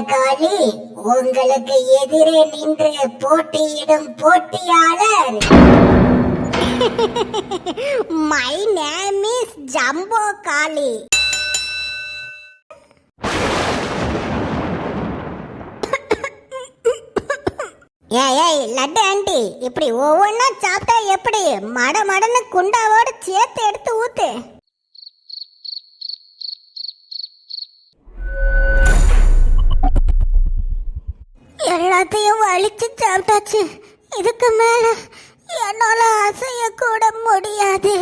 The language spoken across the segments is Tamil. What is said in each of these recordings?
பத்திரகாளி உங்களுக்கு எதிரே நின்று போட்டியிடும் போட்டியாளர். My name is jumbo Kali ஏய் ஏய் லட்டு ஆண்டி இப்படி ஒவ்வொன்றா சாப்பிட்டா எப்படி? மட மடன்னு குண்டாவோட சேர்த்து எடுத்து ஊத்து. எல்லாத்தையும் வலிச்சு சாப்பிட்டாச்சு. இதுக்கு மேல என்னால அசைய கூட முடியாது.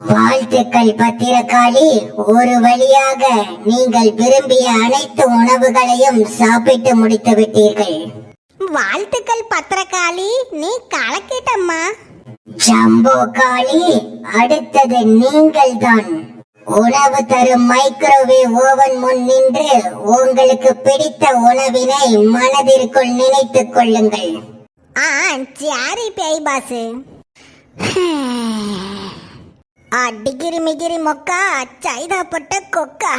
வாழ்த்துக்கள் பத்திரகாளி. ஒரு வழியாக நீங்கள் விரும்பிய அனைத்து உணவுகளையும் சாப்பிட்டு முடித்து விட்டீர்கள். வாழ்த்துக்கள் பத்திரகாளி. நீ கலக்கிட்டம்மா. ஜம்போ காளி அடுத்தது நீங்கள் தான் உணவு தரும் மைக்ரோவேவ் ஓவன் முன் நின்று உங்களுக்கு பிடித்த உணவினை மனதிற்குள் நினைத்துக் கொள்ளுங்கள். ஆ சாரி பேய் பாசு? ஆ டிகிரி மிகிரி மொக்கா சைதாப்பட்ட கொக்கா.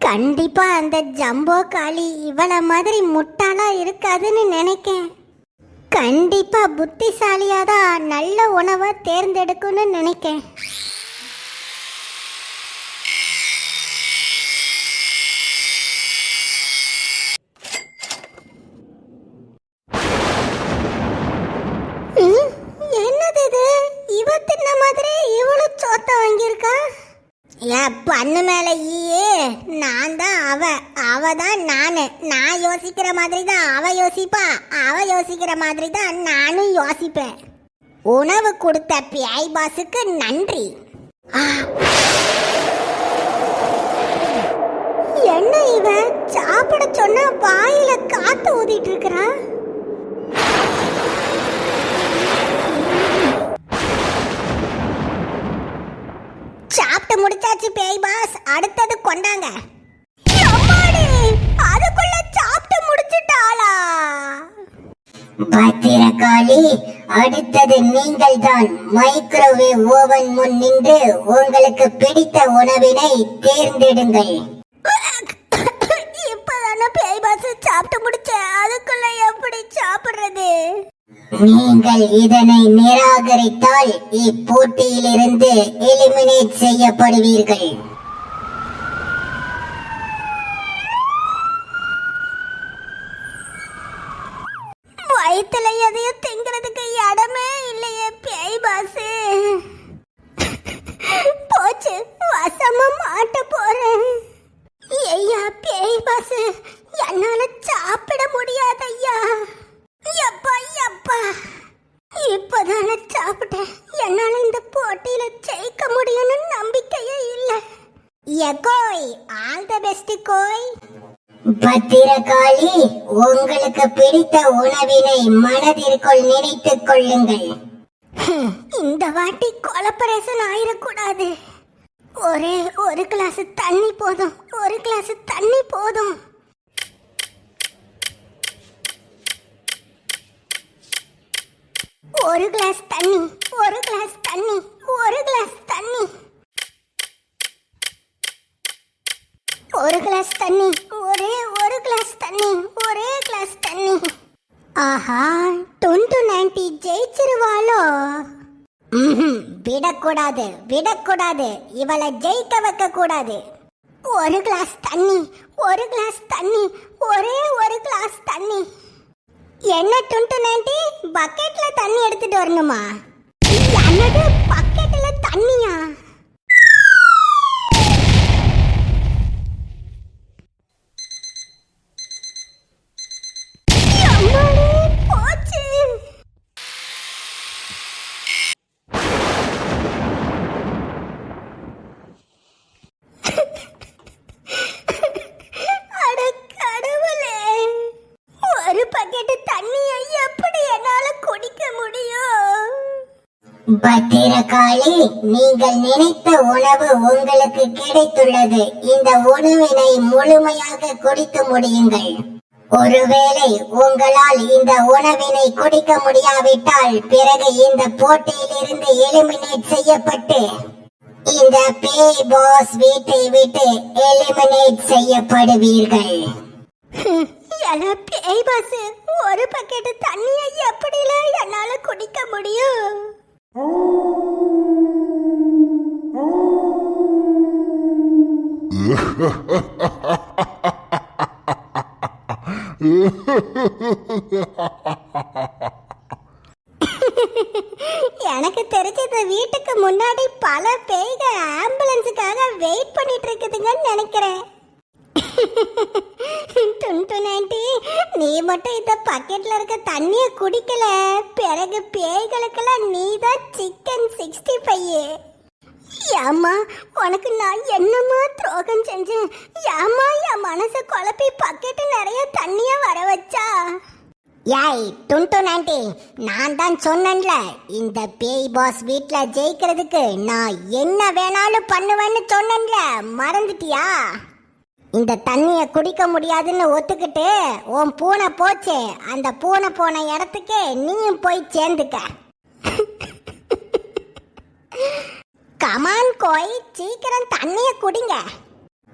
கண்டிப்பா அந்த ஜம்போ காளி இவள மாதிரி முட்டாளா இருக்காதுன்னு நினைக்கேன். கண்டிப்பா புத்திசாலியாதான் நல்ல உணவை தேர்ந்தெடுக்கும்னு நினைக்கேன். பண்ணு என்னது இது இவ தின்ன மாதிரி இவளும் சோத்த வாங்கியிருக்கா என் பண்ணு மேல ஈயே நான் தான் அவ அவ தான் நானு. நான் யோசிக்கிற மாதிரி தான் அவ யோசிப்பா. அவ யோசிக்கிற மாதிரி தான் நானும் யோசிப்பேன். உணவு கொடுத்த பியாய் பாஸுக்கு நன்றி. ஆ. என்ன இவன் சாப்பிட சொன்னா வாயில காத்து ஊதிட்டு இருக்கிறான் சாப்பிட்டு முடிச்சாச்சு பேய் பாஸ் அடுத்தது கொண்டாங்க. பத்திரகாளி அடுத்தது நீங்கள் தான் மைக்ரோவேவ் ஓவன் முன் நின்று உங்களுக்கு பிடித்த உணவினை தேர்ந்தெடுங்கள். இப்பதானே பேய் பாஸ் சாப்பிட்டு முடிச்சேன் அதுக்குள்ள எப்படி சாப்பிடுறது? நீங்கள் இதனை நிராகரித்தால் இப்போட்டியிலிருந்து எலிமினேட் செய்யப்படுவீர்கள் வயித்துல எதையும் திங்கிறதுக்கு இடமே இல்லையே பேய் பாஸ் போச்சு வசமா மாட்ட போறேன் ஐயா பேய் பாஸ் என்னால சாப்பிட முடியாது ஐயா எப்பா எப்பா இப்பதானே சாப்பிட்டேன் என்னால இந்த போட்டியில ஜெயிக்க முடியும்னு நம்பிக்கையே இல்ல கோய் ஆல் த பெஸ்ட் கோய். பத்திரகாளி உங்களுக்கு பிடித்த உணவினை மனதிற்குள் நினைத்துக் கொள்ளுங்கள். இந்த வாட்டி கொலப்பரேசன் ஆயிடக்கூடாது ஒரே ஒரு கிளாஸ் தண்ணி போதும் ஒரு கிளாஸ் தண்ணி போதும். ஒரு கிளாஸ் தண்ணி ஒரு கிளாஸ் தண்ணி ஒரு கிளாஸ் தண்ணி. ஒரு கிளாஸ் தண்ணி ஒரே ஒரு கிளாஸ் தண்ணி ஒரே கிளாஸ் தண்ணி. ஆஹா டொன்டு நைன்டி ஜெயிச்சிருவாளோ? விடக்கூடாது விடக்கூடாது. இவளை ஜெயிக்க வைக்க கூடாது ஒரு கிளாஸ் தண்ணி ஒரு கிளாஸ் தண்ணி ஒரே ஒரு கிளாஸ் தண்ணி. என்ன டுண்டு நைன்டி? பக்கெட்ல தண்ணி எடுத்துட்டு வரணுமா? என்னது பக்கெட்ல தண்ணி. பத்திரகாளி நீங்கள் நினைத்த உணவு உங்களுக்கு கிடைத்துள்ளது. இந்த உணவினை முழுமையாக குடித்து முடியுங்கள். ஒருவேளை உங்களால் இந்த உணவினை குடிக்க முடியாவிட்டால் பிறகு இந்த போட்டியிலிருந்து எலிமினேட் செய்யப்பட்டு இந்த பேய் பாஸ் வீட்டை விட்டு எலிமினேட் செய்யப்படுவீர்கள். பேய் பாஸ் ஒரு பக்கெட் தண்ணியை எப்படில என்னால குடிக்க முடியும்? எனக்கு தெரிஞ்ச இந்த வீட்டுக்கு முன்னாடி பல பேய்கள் ஆம்புலன்ஸுக்காக வெயிட் பண்ணிட்டு இருக்குதுங்கன்னு நினைக்கிறேன் டுன்டு நைன்டி நீ மட்டும் இந்த பக்கெட்ல இருக்க தண்ணிய குடிக்கல. பிறகு பேய்களுக்கெல்லாம் நீ தான் சிக்கன் சிக்ஸ்டி ஃபைவ் ஏமா உனக்கு நான் என்னமா துரோகம் செஞ்சேன்? ஏம்மா என் மனசை குழப்பி பக்கெட்டு நிறைய தண்ணிய வர வச்சா? யாய் டுன்டு நான் தான் சொன்னேன்ல இந்த பேய் பாஸ் வீட்ல ஜெயிக்கிறதுக்கு நான் என்ன வேணாலும் பண்ணுவேன்னு சொன்னேன்ல மறந்துட்டியா? இந்த தண்ணிய குடிக்க முடியாதுன்னு ஒத்துக்கிட்டு உன் பூனை போச்சு. அந்த பூனை போன இடத்துக்கு நீயும் போய் சேர்ந்துக்க. கமான் கோய் சீக்கிரம் தண்ணிய குடிங்க.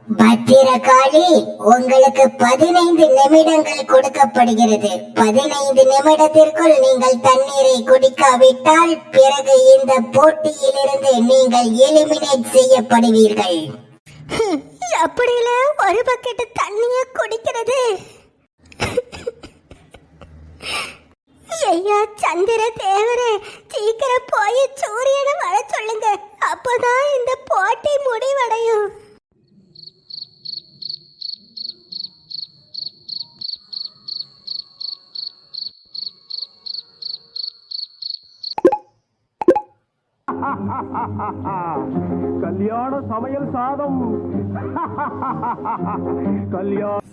பத்திரகாளி உங்களுக்கு பதினைந்து நிமிடங்கள் கொடுக்கப்படுகிறது. பதினைந்து நிமிடத்திற்குள் நீங்கள் தண்ணீரை குடிக்காவிட்டால் பிறகு இந்த போட்டியிலிருந்து நீங்கள் எலிமினேட் செய்யப்படுவீர்கள். ஹம், ஒரு பக்கெட் தண்ணிய குடிக்கிறது. ஐயா சந்திர தேவரே சீக்கிரம் போய் சூரியனை வர சொல்லுங்க. அப்பதான் இந்த போட்டி முடிவடையும். கல்யாண சமையல் சாதம் கல்யாண சமையல் சாதம். கல்யாணம்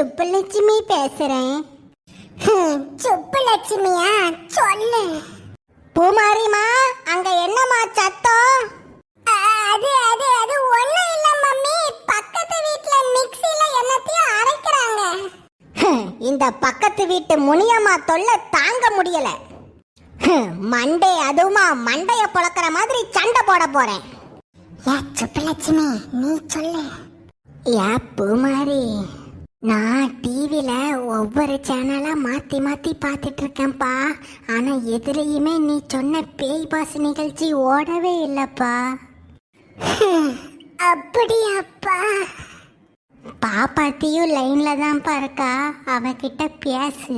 சுப்புலட்சுமி பேசுறேன். சுப்புலட்சுமியா? சொல்லு. பூமாரிமா அங்க என்னம்மா சத்தம்? அது அது அது ஒண்ணு இல்ல மம்மி. பக்கத்து வீட்ல மிக்ஸில என்னத்தையும் அரைக்கிறாங்க. இந்த பக்கத்து வீட்டு முனியம்மா தொல்லை தாங்க முடியல. மண்டே அதுவுமா மண்டைய பொளக்கிற மாதிரி சண்டை போட போறேன். ஏ சுப்பலட்சுமி நீ சொல்லு. ஏ பூமாரி. நான் டிவில ஒவ்வொரு சேனலா மாத்தி மாத்தி பார்த்துட்டு இருக்கேன்ப்பா ஆனா எதுலயுமே நீ சொன்ன பேய் பாஸ் நிகழ்ச்சி ஓடவே இல்லப்பா. அப்படியாப்பா? பாப்பாத்தியும் லைன்ல தான்ப்பா இருக்கா. அவகிட்ட பேசு.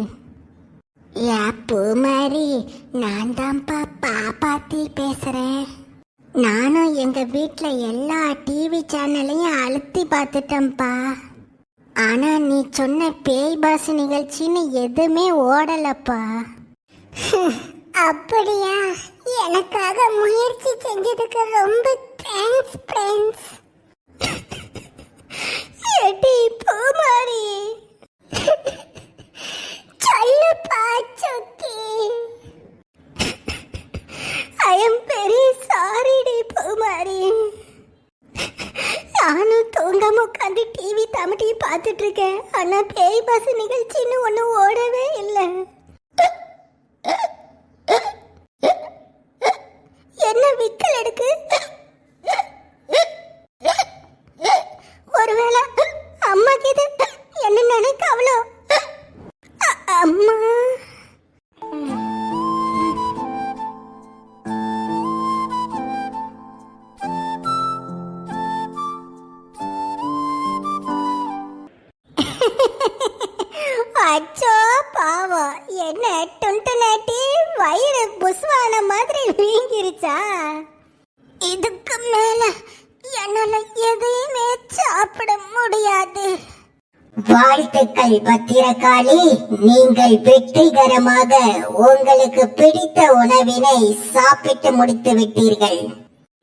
ஏ பூமாரி நான் தான்ப்பா பாப்பாத்தி பேசுறேன். நானும் எங்க வீட்ல எல்லா டிவி சேனலையும் அழுத்தி பார்த்துட்டேன்ப்பா. ஆனா நீ சொன்ன பேய் பாஸ் நிகழ்ச்சின்னு எதுவுமே ஓடலப்பா. அப்படியா? எனக்காக முயற்சி செஞ்சதுக்கு ரொம்ப தேங்க்ஸ் ஃப்ரெண்ட்ஸ் ஆனா பேய் பஸ் நிகழ்ச்சின்னு ஒன்று ஓடவே அச்சோ பாவம். என்ன டுண்டு நாட்டி வயிறு புஸ்வான மாதிரி வீங்கிருச்சா? இதுக்கு மேல என்னால எதையுமே சாப்பிட முடியாது. வாழ்த்துக்கள் பத்திரகாளி. நீங்கள் வெற்றிகரமாக உங்களுக்கு பிடித்த உணவினை சாப்பிட்டு முடித்து விட்டீர்கள்.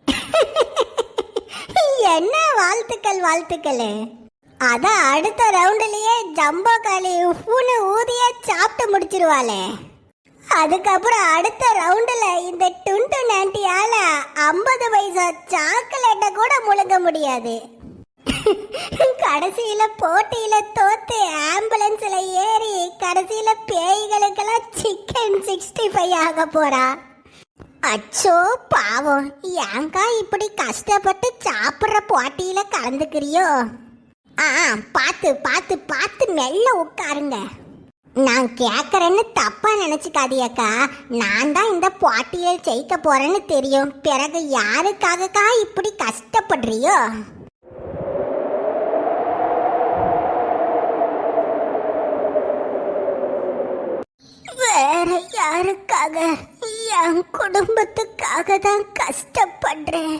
என்ன வாழ்த்துக்கள் வாழ்த்துக்கள்? அதான் அடுத்த ரவுண்டுலயே ஜம்போ காளி உப்புன்னு ஊதிய சாப்பிட்டு முடிச்சிருவாளே. அதுக்கப்புறம் அடுத்த ரவுண்டுல இந்த டுண்டு நாண்டியால ஐம்பது பைசா சாக்லேட்டை கூட முழுங்க முடியாது. கடைசியில போட்டியில தோத்து ஆம்புலன்ஸ்ல ஏறி கடைசியில பேய்களுக்கெல்லாம் சிக்கன் சிக்ஸ்டி ஃபைவ் ஆக போறா. அச்சோ பாவம். ஏங்கா இப்படி கஷ்டப்பட்டு சாப்பிட்ற போட்டியில கலந்துக்கிறியோ? ஆ, பார்த்து பார்த்து பார்த்து மெல்ல உட்காருங்க. நான் கேட்குறேன்னு தப்பா நினச்சிக்காதியக்கா நான் தான் இந்த போட்டியில் ஜெயிக்க போறேன்னு தெரியும். பிறகு யாருக்காகக்கா இப்படி கஷ்டப்படுறியோ? வேற யாருக்காக? என் குடும்பத்துக்காக தான் கஷ்டப்படுறேன்.